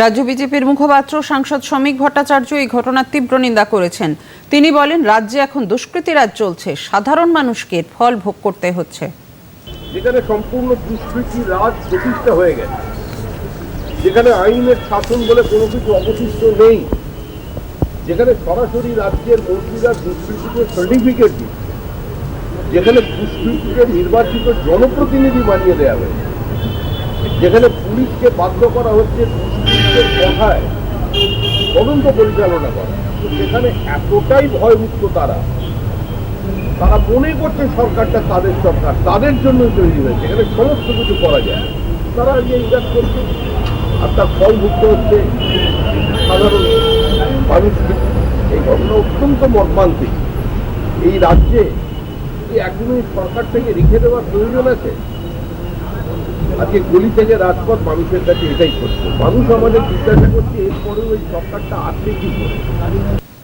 রাজ্য বিজেপির মুখপাত্র, সাংসদ শ্রমিক ভট্টাচার্য এই ঘটনার তীব্র নিন্দা করেছেন। তিনি বলেন, রাজ্যে এখন দুষ্কৃতী রাজ চলছে, সাধারণ মানুষকে ফল ভোগ করতে হচ্ছে। যেখানে সম্পূর্ণ দুষ্কৃতি রাজ প্রতিষ্ঠা হয়ে গেছে, যেখানে আইনের শাসন বলে কোনো কিছু অবশিষ্ট নেই, যেখানে সরাসরি রাজ্যের মন্ত্রীরা দুষ্কৃতিকে সার্টিফিকেট দিচ্ছে, যেখানে দুষ্কৃতিকে নির্বাচিত জনপ্রতিনিধি বানিয়ে দেওয়া হয়েছে, যেখানে পুলিশকে বাধ্য করা হচ্ছে কথায়? তদন্ত পরিচালনা করা সেখানে এতটাই ভয়মুক্ত তারা। তারা মনে করছে সরকারটা তাদের সরকার, তাদের জন্যই তৈরি হয়েছে। এখানে সমস্ত কিছু করা যায়। তারা আজকে ইনকাজ করছে। আর তার ফল ভুগতে হচ্ছে সাধারণ এই ঘটনা অত্যন্ত মর্মান্তিক। এই রাজ্যে এখনই সরকার থেকে রেখে দেওয়ার প্রয়োজন আছে? আজকে গলি থেকে রাজপথ মানুষের কাছে এটাই করছে মানুষ আমাদের জিজ্ঞাসা করছে, এরপরেও ওই সরকারটা আসছে কি করে?